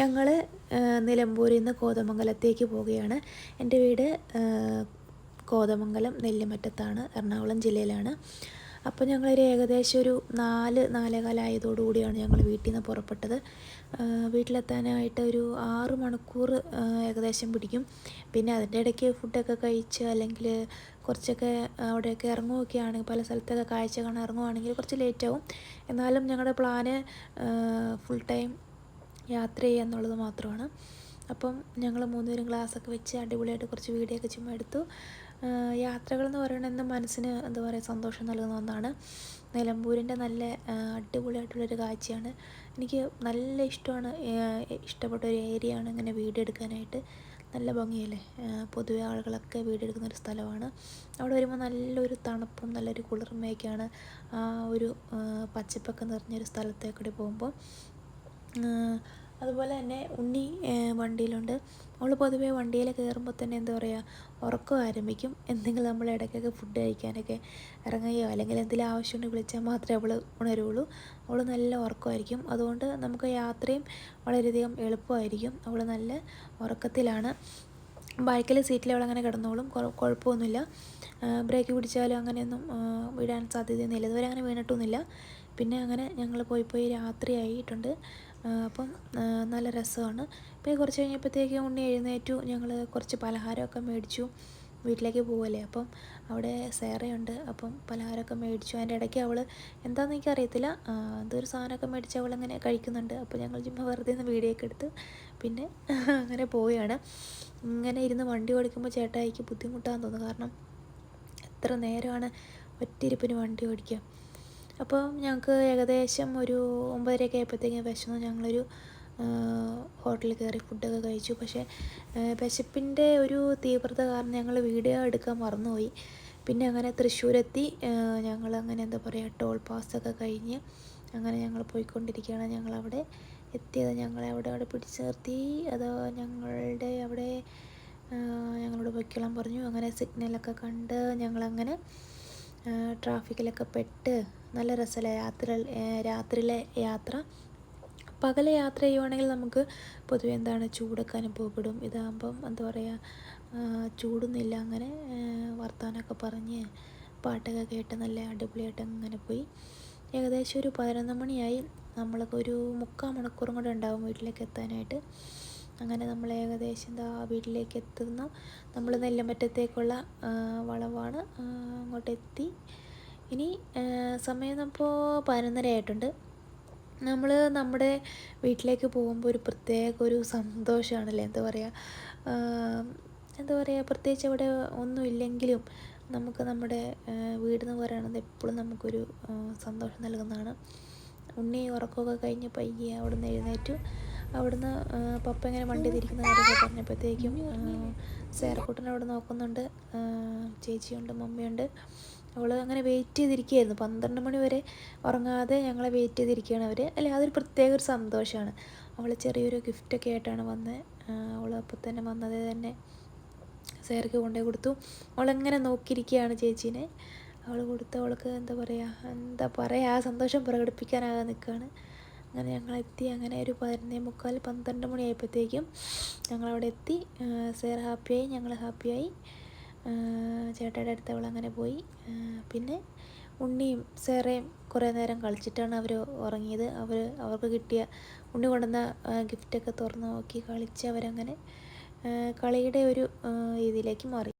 ഞങ്ങൾ നിലമ്പൂരിൽ നിന്ന് കോതമംഗലത്തേക്ക് പോവുകയാണ്. എന്റെ വീട് കോതമംഗലം നെല്ലിമറ്റത്താണ് എറണാകുളം ജില്ലയിലാണ്. അപ്പോൾ ഞങ്ങളൊരു ഏകദേശം ഒരു നാല് നാലേകാലായതോടുകൂടിയാണ് ഞങ്ങൾ വീട്ടിൽ നിന്ന് പുറപ്പെട്ടത്. വീട്ടിലെത്താനായിട്ട് ഒരു ആറ് മണിക്കൂർ ഏകദേശം പിടിക്കും. പിന്നെ അതിന്റെ ഇടയ്ക്ക് ഫുഡൊക്കെ കഴിച്ച് അല്ലെങ്കിൽ കുറച്ചൊക്കെ അവിടെയൊക്കെ ഇറങ്ങുകയൊക്കെ ആണെങ്കിൽ പല സ്ഥലത്തൊക്കെ കാഴ്ച കാണാൻ ഇറങ്ങുകയാണെങ്കിൽ കുറച്ച് ലേറ്റാവും. എന്നാലും ഞങ്ങളുടെ പ്ലാന് ഫുൾ ടൈം യാത്ര ചെയ്യുക എന്നുള്ളത് മാത്രമാണ്. അപ്പം ഞങ്ങൾ മൂന്നുപേരും ഗ്ലാസ്സൊക്കെ വെച്ച് അടിപൊളിയായിട്ട് കുറച്ച് വീഡിയോ ഒക്കെ ചുമ്മാ എടുത്തു. യാത്രകൾ എന്ന് പറയുന്നത് എന്നും മനസ്സിന് എന്താ പറയുക സന്തോഷം നൽകുന്ന ഒന്നാണ്. നിലമ്പൂരിന്റെ നല്ല അടിപൊളിയായിട്ടുള്ളൊരു കാഴ്ചയാണ്. എനിക്ക് നല്ല ഇഷ്ടമാണ് ഇഷ്ടപ്പെട്ട ഒരു ഏരിയ ആണ് ഇങ്ങനെ വീഡിയോ എടുക്കാനായിട്ട്. നല്ല ഭംഗിയല്ലേ? പൊതുവെ ആളുകളൊക്കെ എടുക്കുന്ന ഒരു സ്ഥലമാണ്. അവിടെ വരുമ്പോൾ നല്ലൊരു തണുപ്പും നല്ലൊരു കുളിർമയൊക്കെയാണ് ആ ഒരു പച്ചപ്പൊക്കെ നിറഞ്ഞൊരു സ്ഥലത്തേക്കൂടി പോകുമ്പോൾ. അതുപോലെ തന്നെ ഉണ്ണി വണ്ടിയിലുണ്ട്. അവൾ പൊതുവേ വണ്ടിയിൽ കയറുമ്പോൾ തന്നെ എന്താ പറയുക ഉറക്കം ആരംഭിക്കും. എന്തെങ്കിലും നമ്മൾ ഇടയ്ക്കൊക്കെ ഫുഡ് കഴിക്കാനൊക്കെ ഇറങ്ങുകയോ അല്ലെങ്കിൽ എന്തെങ്കിലും ആവശ്യമുണ്ടെങ്കിൽ വിളിച്ചാൽ മാത്രമേ അവൾ ഉണരുള്ളൂ. അവൾ നല്ല ഉറക്കമായിരിക്കും. അതുകൊണ്ട് നമുക്ക് യാത്രയും വളരെയധികം എളുപ്പമായിരിക്കും. അവൾ നല്ല ഉറക്കത്തിലാണ്. ബൈക്കിൽ സീറ്റിൽ അവൾ അങ്ങനെ കിടന്നോളും കുഴപ്പമൊന്നുമില്ല. ബ്രേക്ക് പിടിച്ചാലും അങ്ങനെയൊന്നും വീഴാൻ സാധ്യതയൊന്നുമില്ല. ഇതുവരെ അങ്ങനെ വീണിട്ടൊന്നുമില്ല. പിന്നെ അങ്ങനെ ഞങ്ങൾ പോയി പോയി രാത്രിയായിട്ടുണ്ട്. അപ്പം നല്ല രസമാണ്. പിന്നെ കുറച്ച് കഴിഞ്ഞപ്പോഴത്തേക്കും ഉണ്ണി എഴുന്നേറ്റു. ഞങ്ങൾ കുറച്ച് പലഹാരമൊക്കെ മേടിച്ചു. വീട്ടിലേക്ക് പോവല്ലേ അപ്പം അവിടെ സേറയുണ്ട്. അപ്പം പലഹാരമൊക്കെ മേടിച്ചു. അതിന്റെ ഇടയ്ക്ക് അവൾ എന്താണെന്ന് എനിക്കറിയത്തില്ല. എന്തൊരു സാധനമൊക്കെ മേടിച്ച് അവൾ അങ്ങനെ കഴിക്കുന്നുണ്ട്. അപ്പോൾ ഞങ്ങൾ ചുമ്മാ വെറുതെ ഒന്ന് വീഡിയോ ഒക്കെ എടുത്ത് പിന്നെ അങ്ങനെ പോവുകയാണ്. ഇങ്ങനെ ഇരുന്ന് വണ്ടി ഓടിക്കുമ്പോൾ ചേട്ടായിക്ക് ബുദ്ധിമുട്ടാന്ന് തോന്നുന്നു. കാരണം എത്ര നേരമാണ് ഒറ്റയിരിപ്പിന് വണ്ടി ഓടിക്കുക അപ്പോൾ ഞങ്ങൾക്ക് ഏകദേശം ഒരു ഒമ്പതരയൊക്കെ ആയപ്പോഴത്തേക്കും വിശന്നു. ഞങ്ങളൊരു ഹോട്ടലിൽ കയറി ഫുഡൊക്കെ കഴിച്ചു. പക്ഷേ വിശപ്പിന്റെ ഒരു തീവ്രത കാരണം ഞങ്ങൾ വീഡിയോ എടുക്കാൻ മറന്നുപോയി. പിന്നെ അങ്ങനെ തൃശ്ശൂരെത്തി. ഞങ്ങൾ അങ്ങനെ എന്താ പറയുക ടോൾ പാസ്സൊക്കെ കഴിഞ്ഞ് അങ്ങനെ ഞങ്ങൾ പോയിക്കൊണ്ടിരിക്കുകയാണ്. ഞങ്ങളവിടെ എത്തിയത് ഞങ്ങളെ അവിടെ അവിടെ പിടിച്ചു നിർത്തി. അത് ഞങ്ങളുടെ അവിടെ ഞങ്ങളോട് പൊയ്ക്കോളാൻ പറഞ്ഞു. അങ്ങനെ സിഗ്നലൊക്കെ കണ്ട് ഞങ്ങളങ്ങനെ ട്രാഫിക്കിലൊക്കെ പെട്ട് നല്ല രസമല്ലേ? യാത്ര രാത്രിയിലെ യാത്ര. പകലെ യാത്ര ചെയ്യുവാണെങ്കിൽ നമുക്ക് പൊതുവെ എന്താണ് ചൂടൊക്കെ അനുഭവപ്പെടും. ഇതാകുമ്പം എന്താ പറയുക ചൂടൊന്നുമില്ല. അങ്ങനെ വർത്തമാനമൊക്കെ പറഞ്ഞ് പാട്ടൊക്കെ കേട്ട് നല്ല അടിപൊളിയായിട്ട് അങ്ങനെ പോയി. ഏകദേശം ഒരു പതിനൊന്ന് മണിയായി. നമ്മളൊക്കെ ഒരു മുക്കാൽ മണിക്കൂറും കൂടെ ഉണ്ടാവും വീട്ടിലേക്ക് എത്താനായിട്ട്. അങ്ങനെ നമ്മൾ ഏകദേശം എന്താ വീട്ടിലേക്ക് എത്തുന്നു നമ്മൾ നെല്ലമ്പറ്റത്തേക്കുള്ള വളവാണ് അങ്ങോട്ട് എത്തി ഇനി സമയം ഇപ്പോൾ പതിനൊന്നര ആയിട്ടുണ്ട് നമ്മൾ നമ്മുടെ വീട്ടിലേക്ക് പോകുമ്പോൾ ഒരു പ്രത്യേക ഒരു സന്തോഷമാണല്ലേ എന്താ പറയുക എന്താ പറയുക പ്രത്യേകിച്ച് അവിടെ ഒന്നുമില്ലെങ്കിലും നമുക്ക് നമ്മുടെ വീടെന്ന് പറയുന്നത് എപ്പോഴും നമുക്കൊരു സന്തോഷം നൽകുന്നതാണ്. ഉണ്ണി ഉറക്കമൊക്കെ കഴിഞ്ഞ് പയ്യെ അവിടെ നിന്ന് എഴുന്നേറ്റു. അവിടുന്ന് പപ്പ ഇങ്ങനെ വണ്ടി തിരിക്കുന്ന കാര്യമൊക്കെ പറഞ്ഞപ്പോഴത്തേക്കും സേറക്കൂട്ടനെ അവിടെ നോക്കുന്നുണ്ട്. ചേച്ചിയുണ്ട് മമ്മിയുണ്ട്. അവൾ അങ്ങനെ വെയിറ്റ് ചെയ്തിരിക്കുകയായിരുന്നു. പന്ത്രണ്ട് മണി വരെ ഉറങ്ങാതെ ഞങ്ങളെ വെയിറ്റ് ചെയ്തിരിക്കുകയാണ് അവർ അല്ലെ അതൊരു പ്രത്യേക ഒരു സന്തോഷമാണ്. അവൾ ചെറിയൊരു ഗിഫ്റ്റൊക്കെ ആയിട്ടാണ് വന്ന് അവൾ അപ്പോൾ തന്നെ വന്നത് തന്നെ സേർക്ക് കൊണ്ടുപോയി കൊടുത്തു. അവളെങ്ങനെ നോക്കിയിരിക്കുകയാണ് ചേച്ചീനെ. അവൾ കൊടുത്ത അവൾക്ക് എന്താ പറയുക എന്താ പറയുക ആ സന്തോഷം പ്രകടിപ്പിക്കാനാകാൻ നിൽക്കുകയാണ്. അങ്ങനെ ഞങ്ങളെത്തി അങ്ങനെ ഒരു പതിനൊന്നേ മുക്കാൽ പന്ത്രണ്ട് മണിയായപ്പോഴത്തേക്കും ഞങ്ങളവിടെ എത്തി. സേർ ഹാപ്പിയായി ഞങ്ങൾ ഹാപ്പിയായി ചേട്ടയുടെ അടുത്ത് അവൾ അങ്ങനെ പോയി. പിന്നെ ഉണ്ണിയും സേറയും കുറേ നേരം കളിച്ചിട്ടാണ് അവർ ഉറങ്ങിയത്. അവർ അവർക്ക് കിട്ടിയ ഉണ്ണി കൊണ്ടുവന്ന ഗിഫ്റ്റൊക്കെ തുറന്ന് നോക്കി കളിച്ച് അവരങ്ങനെ കളിയുടെ ഒരു രീതിയിലേക്ക് മാറി.